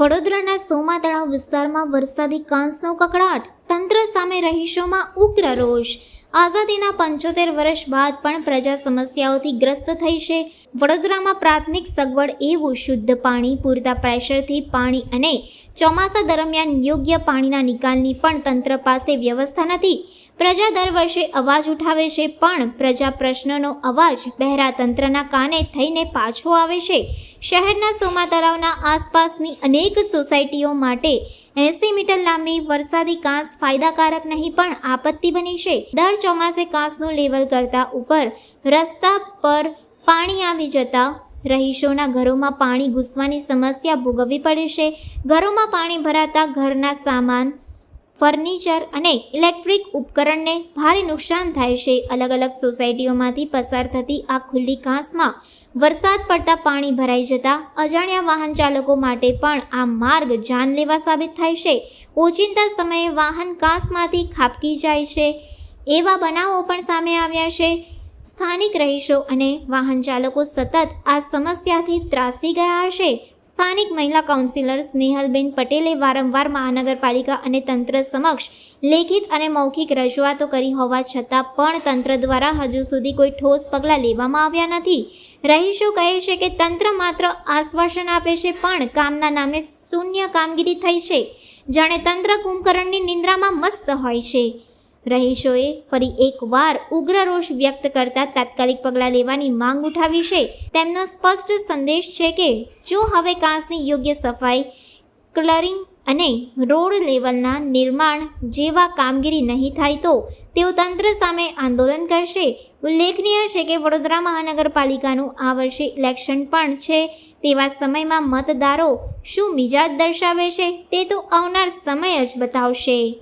વડોદરાના સોમા તળાવ વિસ્તારમાં વરસાદી કાંસનો કકડાટ, તંત્ર સામે રહીશોમાં ઉગ્ર રોષ. આઝાદીના પંચોતેર વર્ષ બાદ પણ પ્રજા સમસ્યાઓથી ગ્રસ્ત થઈ છે. વડોદરામાં પ્રાથમિક સગવડ એવું, શુદ્ધ પાણી, પૂરતા પ્રેશરથી પાણી અને ચોમાસા દરમિયાન યોગ્ય પાણીના નિકાલની પણ તંત્ર પાસે વ્યવસ્થા નથી. પ્રજા દર વર્ષે અવાજ ઉઠાવે છે, પણ પ્રજા પ્રશ્નનો અવાજ બહેરા તંત્રના કાને થઈને પાછો આવે છે. શહેરના સોમા તળાવના આસપાસની અનેક સોસાયટીઓ માટે એંસી મીટર લાંબી વરસાદી કાંસ ફાયદાકારક નહીં, પણ આપત્તિ બની છે. દર ચોમાસે કાંસનું લેવલ કરતા ઉપર રસ્તા પર પાણી આવી જતા રહીશોના ઘરોમાં પાણી ઘૂસવાની સમસ્યા ભોગવવી પડે છે. ઘરોમાં પાણી ભરાતા ઘરના સામાન ફર્નિચર અને ઇલેક્ટ્રિક ઉપકરણને ભારે નુકસાન થાય છે. અલગ અલગ સોસાયટીઓમાંથી પસાર થતી આ ખુલ્લી ઘાસમાં વરસાદ પડતા પાણી ભરાઈ જતા અજાણ્યા વાહન ચાલકો માટે પણ આ માર્ગ જાનલેવા સાબિત થાય છે. ઓચિંતા સમયે વાહન કાંસમાંથી ખાબકી જાય છે. એવા બનાવો પણ સામે આવ્યા છે. સ્થાનિક રહીશો અને વાહન ચાલકો સતત આ સમસ્યાથી ત્રાસી ગયા હશે. સ્થાનિક મહિલા કાઉન્સિલર સ્નેહલબેન પટેલે વારંવાર મહાનગરપાલિકા અને તંત્ર સમક્ષ લેખિત અને મૌખિક રજૂઆતો કરી હોવા છતાં પણ તંત્ર દ્વારા હજુ સુધી કોઈ ઠોસ પગલાં લેવામાં આવ્યા નથી. રહીશો કહે છે કે તંત્ર માત્ર આશ્વાસન આપે છે પણ કામના નામે શૂન્ય કામગીરી થઈ છે. જાણે તંત્ર કુંભકરણની નિંદ્રામાં મસ્ત હોય છે. રહીશોએ ફરી એકવાર ઉગ્ર રોષ વ્યક્ત કરતા તાત્કાલિક પગલાં લેવાની માંગ ઉઠાવી છે. તેમનો સ્પષ્ટ સંદેશ છે કે, જો હવે કાંસની યોગ્ય સફાઈ, ક્લરિંગ અને રોડ લેવલના નિર્માણ જેવા કામગીરી નહીં થાય તો તેઓ તંત્ર સામે આંદોલન કરશે. ઉલ્લેખનીય છે કે, વડોદરા મહાનગરપાલિકાનું આ વર્ષે ઇલેક્શન પણ છે. તેવા સમયમાં મતદારો શું મિજાજ દર્શાવે છે તે તો આવનાર સમય જ બતાવશે.